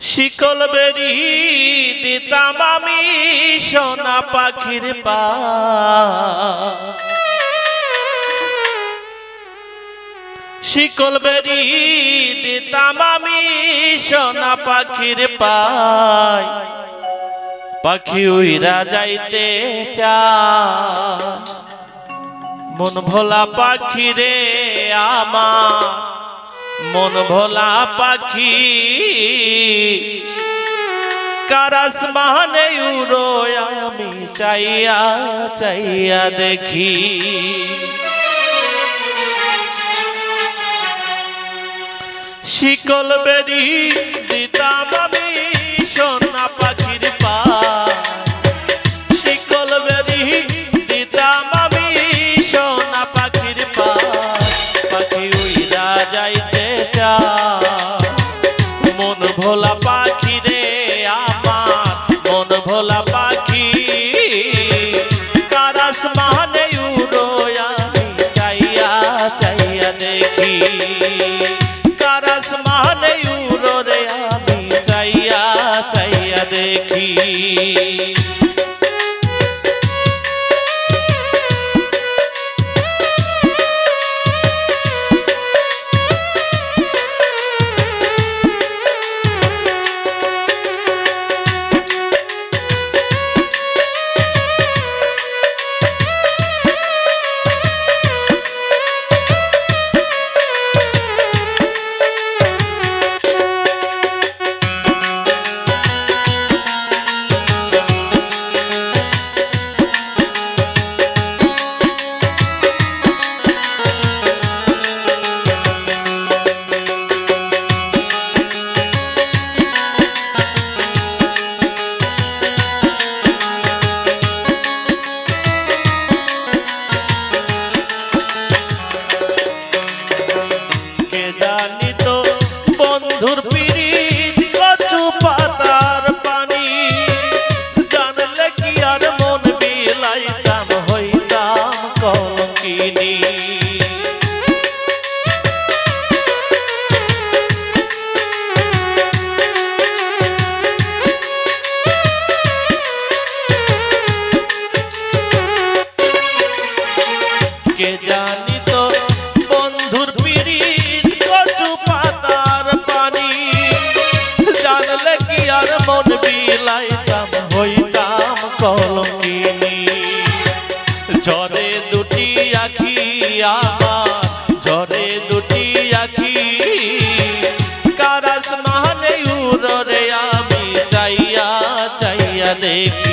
শিকল বেরি দিতাম আমি সোনা পাখির পা। শিকল বেরি দিতাম আমি সোনা পাখির পাই পাখি উইরা যাইতে চা মন ভোলা পাখি রে আমার মন ভোলা পাখি। কারাস মানে উড়ো আমি চাইয়া চাইয়া দেখি। শিকল বেরি দেখি বন্ধুর পিরিত দুটি আখি আমার ঝরে দুটি আখি। কারাস মানে উড়রে আমি চাইয়া চাইয়া দেখি।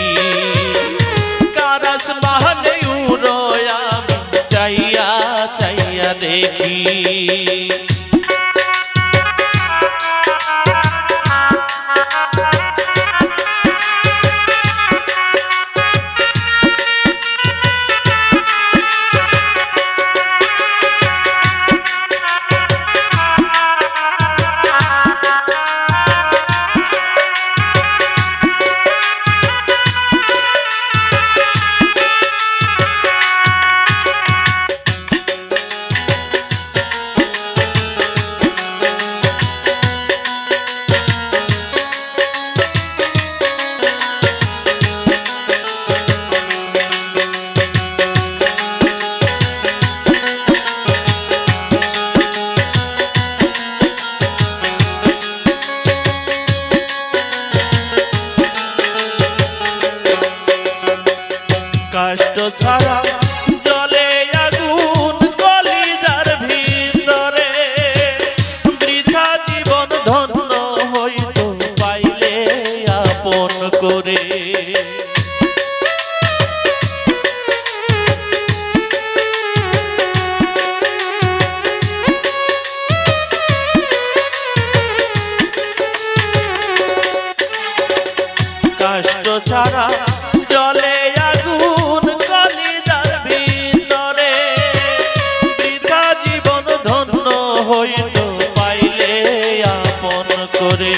কষ্ট ছাড়া জলে আগুন কলিজার ভিতরে। বৃথা জীবন ধন্য হইল পাইলে আপন করে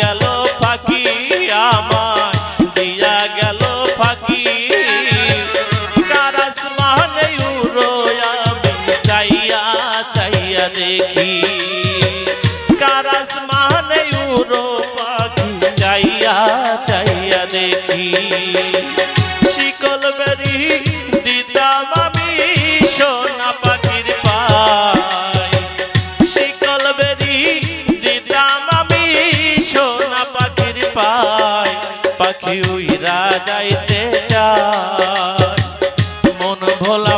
গেল গেল চাইয়া চাইয়া দেখি পাখি উইরা যাইতে চা মন ভোলা